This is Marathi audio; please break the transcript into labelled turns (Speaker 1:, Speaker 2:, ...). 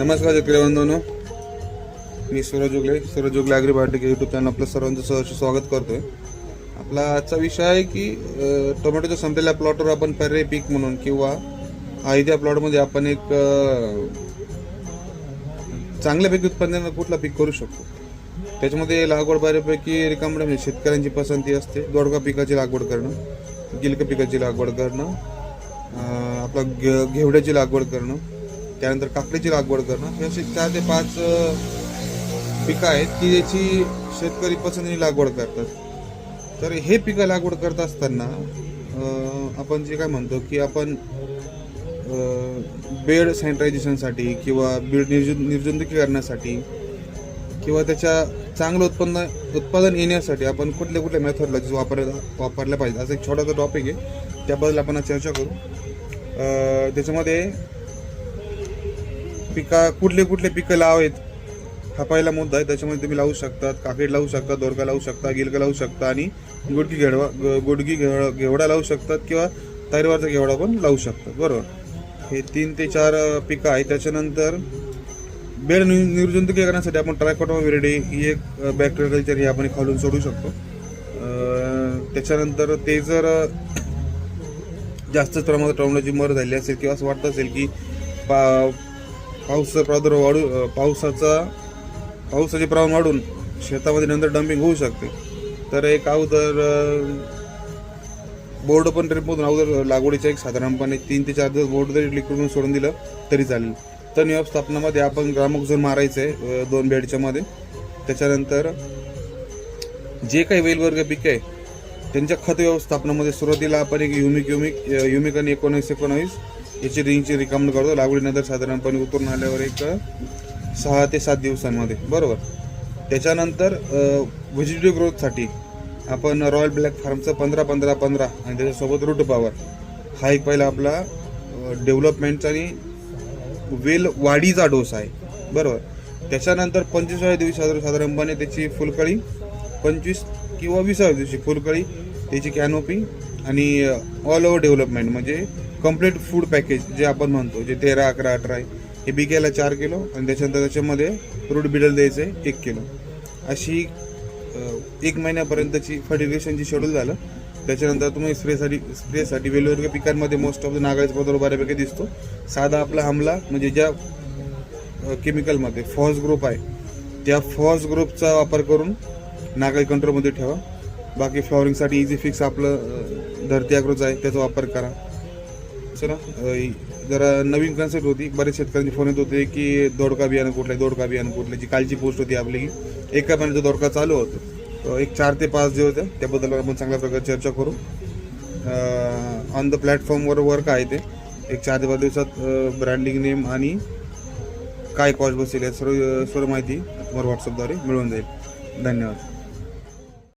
Speaker 1: नमस्कार शेतकरी मी Suraj Ugale Suraj Ugale agri YouTube channel आपलं सर्वांचं सहर्ष स्वागत करतोय. आपला आजचा विषय आहे की टोमॅटोच्या संपलेल्या प्लॉटवर आपण पर्याय पीक म्हणून किंवा आयत्या प्लॉटमध्ये आपण एक चांगल्यापैकी उत्पन्न कुठला पीक करू शकतो. त्याच्यामध्ये लागवड बऱ्यापैकी रिकामड म्हणजे शेतकऱ्यांची पसंती असते दोडका पिकाची लागवड करणं गिलक पिकाची लागवड करणं आपला घेवड्याची लागवड करणं त्यानंतर काकडीची लागवड करणं हे असे चार ते पाच पिकं आहेत की ज्याची शेतकरी पसंतीने लागवड करतात. तर हे पिकं लागवड करत असताना आपण जे काय म्हणतो की आपण बेड सॅनिटायझेशनसाठी किंवा बीड निर्जु निर्जंतुकीकरणासाठी किंवा त्याच्या चांगलं उत्पन्न उत्पादन येण्यासाठी आपण कुठल्या कुठल्या मेथडला वापर वापरल्या पाहिजे असं एक छोटासा टॉपिक आहे. त्याबद्दल आपण चर्चा करू. त्याच्यामध्ये पिका कुठले कुठले पिकं लावावेत हा पहिला मुद्दा आहे. त्याच्यामध्ये तुम्ही लावू शकतात काकडी लावू शकता दोरका लावू शकता गिलका लावू शकता आणि गुडगी घेडवा ग- गुडगी घेवडा घेवडा लावू शकतात किंवा तैरवारचा घेवडा पण लावू शकतात. बरोबर? हे तीन ते चार पिकं आहेत. त्याच्यानंतर बेड निर्जंतुकी करण्यासाठी आपण ट्रायकोटोमा विरडे ही एक बॅक्टेरिया कल्चर ही आपण खालून सोडू शकतो. त्याच्यानंतर ते जर जास्तच प्रमाणात टोमॅटोची मर झाली असेल किंवा असं वाटत असेल की पा पावसाचा प्रादुर्भाव वाढू पावसाचा पावसाचे प्रमाण वाढून शेतामध्ये नंतर डम्पिंग होऊ शकते. तर एक अगोदर बोर्ड पण ट्रिपमधून अगोदर लागवडीच्या एक साधारणपणे तीन ते चार दिवस बोर्ड जरी लिक्विड सोडून दिलं तरी चालेल. तर व्यवस्थापनामध्ये आपण ग्रामक मारायचं आहे दोन बेडच्यामध्ये त्याच्यानंतर जे काही वेलवर्ग पिकं आहे त्यांच्या खत व्यवस्थापनामध्ये सुरुवातीला आपण एक युमिक युमिक युमिक आणि एकोणीस एकोणावीस याची रिंगची रिकमेंड करतो. लागवडीनंतर साधारणपणे उतरून आल्यावर एक सहा ते सात दिवसांमध्ये. बरोबर? त्याच्यानंतर व्हेजिटेटिव्ह ग्रोथसाठी आपण रॉयल ब्लॅक फार्मचं पंधरा पंधरा पंधरा आणि त्याच्यासोबत रूट पॉवर हा एक पहिला आपला डेव्हलपमेंटचा आणि वेल वाढीचा डोस आहे. बरोबर? त्याच्यानंतर पंचवीसाव्या दिवशी साधारण- साधारणपणे त्याची फुलकळी पंचवीस किंवा विसाव्या दिवशी फुलकळी त्याची कॅनोपी आणि ऑल ओव्हर डेव्हलपमेंट म्हणजे कंप्लीट फूड पॅकेज जे आपण म्हणतो जे तेरा अकरा अठरा आहे हे बिग्याला चार किलो आणि त्याच्यानंतर त्याच्यामध्ये रूट बिडल द्यायचं आहे एक किलो. अशी एक महिन्यापर्यंतची फर्टिगेशनची शेड्यूल झालं. त्याच्यानंतर तुम्ही स्प्रेसाठी स्प्रेसाठी वेगवेगळ्या पिकांमध्ये मोस्ट ऑफ द नागाळीचा प्रादुर्भाव बऱ्यापैकी दिसतो. साधा आपला हमला म्हणजे ज्या केमिकलमध्ये फॉस ग्रुप आहे त्या फॉस ग्रुपचा वापर करून नागाई कंट्रोलमध्ये ठेवा. बाकी फ्लॉवरिंगसाठी इझी फिक्स आपलं धरती अग्रोच आहे त्याचा वापर करा. चला जरा नवीन कन्सेप्ट होती. बरेच शेतकऱ्यांचे फोन येत होते की दोडका बियाणं कुठलं आहे दोडका बियाणं कुठलं जी कालची पोस्ट होती आपली की एका महिन्याचा दोडका चालू होतो. एक चार ते पाच दिवस आहे त्याबद्दल आपण चांगल्या प्रकारे चर्चा करू. ऑन द प्लॅटफॉर्मवर वर्क आहे ते. एक चार ते पाच दिवसात ब्रँडिंग नेम आणि काय कॉस्ट बसेल या सर्व सर्व माहिती तुम्हाला व्हॉट्सअपद्वारे मिळून जाईल. धन्यवाद.